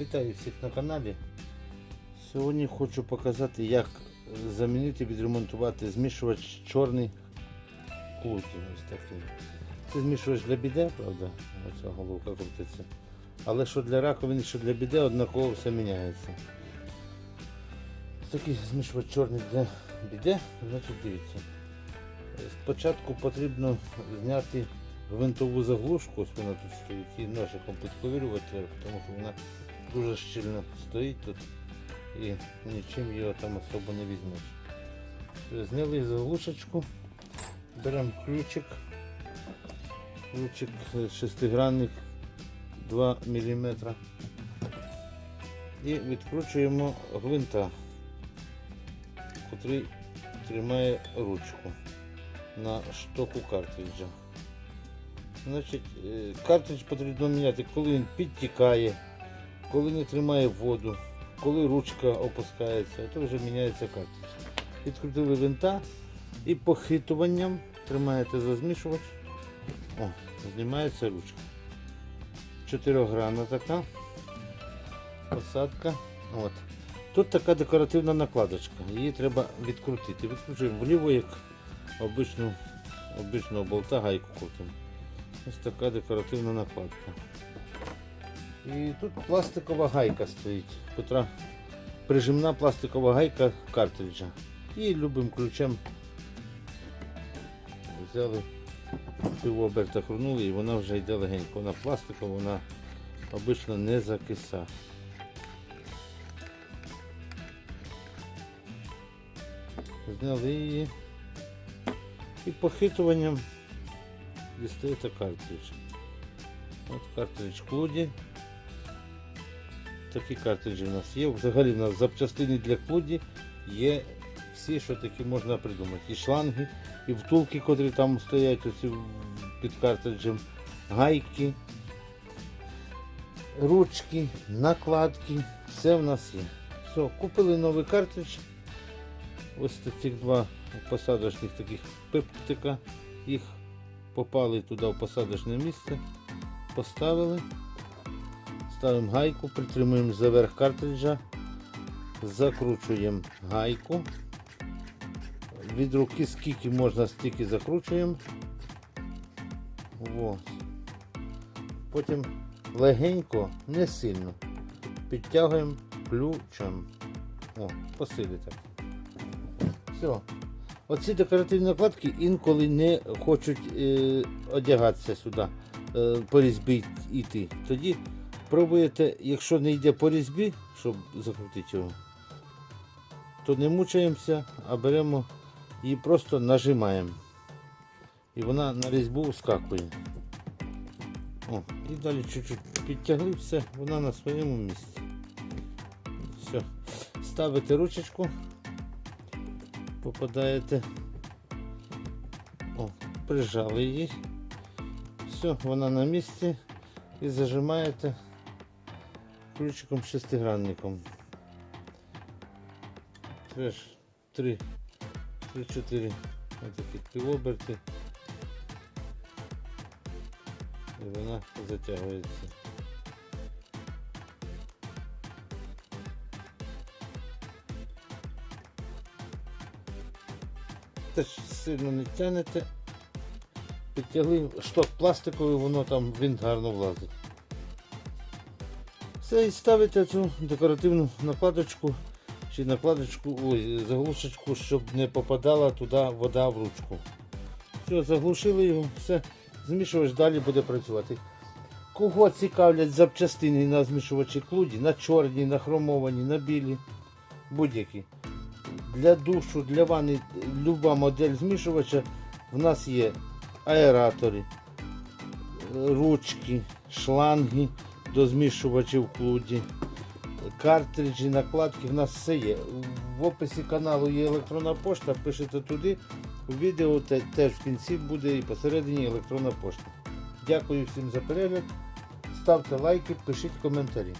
Вітаю всіх на каналі. Сьогодні хочу показати, як замінити, відремонтувати змішувач чорний клуті. Ось такий. Це змішувач для біде, правда? Оця головка крутиться. Але що для раковини, що для біде, однаково все міняється. Такий змішувач чорний для біде, значить дивіться. Спочатку потрібно зняти гвинтову заглушку, ось вона тут стоїть, і ножиком підковирювати, тому що вона дуже щільно стоїть тут і нічим його там особо не візьмеш. Зняли заглушечку, беремо ключик, ключик е, шестигранник 2 мм і відкручуємо гвинта, який тримає ручку на штоку картриджа. Значить, е, картридж потрібно міняти, коли він підтікає, коли не тримає воду, коли ручка опускається, то вже міняється картридж. Відкрутили винта і похитуванням тримаєте за змішувач. О, знімається ручка. Чотирьохгранна така. Посадка. От. Тут така декоративна накладочка. Її треба відкрутити. Відкручуємо вліво, як обичну, обичного болта гайку крутимо. Ось така декоративна накладка. І тут пластикова гайка стоїть, котра прижимна пластикова гайка картриджа. І любим ключем взяли півоберта хрунули і вона вже йде легенько. Вона пластикова, вона обично не закиса. Зняли її і похитуванням дістаєте картридж. От картридж Клуді. Такі картриджі в нас є. Взагалі в нас запчастини для Клуді є всі, що такі можна придумати. І шланги, і втулки, котрі там стоять оці під картриджем, гайки, ручки, накладки. Все в нас є. Все, купили новий картридж. Ось таких два посадочних таких пиптика. Їх попали туди в посадочне місце, поставили, ставимо гайку, притримуємо за верх картриджа, закручуємо гайку. Від руки скільки можна, стільки закручуємо. Потім легенько, не сильно. Підтягуємо ключем. О, посилі так. Все. Оці декоративні накладки інколи не хочуть е, одягатися сюди, е, по різьбі йти. Тоді пробуєте, якщо не йде по різьбі, щоб закрутити його, то не мучаємося, а беремо і просто нажимаємо. І вона на різьбу вскакує. О, і далі чуть-чуть підтягли все, вона на своєму місці. Все. Ставите ручечку попадаєте. О, прижали її. Все, вона на місці і зажимаєте ключиком шестигранником. Це ж три, три-чотири отакі півоберти. І вона затягується. Теж сильно не тянете. Підтягли шток пластиковий, воно там він гарно влазить. Все, і ставите цю декоративну накладочку чи накладочку, ой, заглушечку, щоб не попадала туди вода в ручку. Все, заглушили його, все, змішувач далі буде працювати. Кого цікавлять запчастини на змішувачі клуді, на чорні, на хромовані, на білі, будь-які. Для душу, для ванни, люба модель змішувача в нас є аератори, ручки, шланги до змішувачів клуді, картриджі, накладки, в нас все є. В описі каналу є електронна пошта, пишете туди. У відео теж в кінці буде і посередині електронна пошта. Дякую всім за перегляд. Ставте лайки, пишіть коментарі.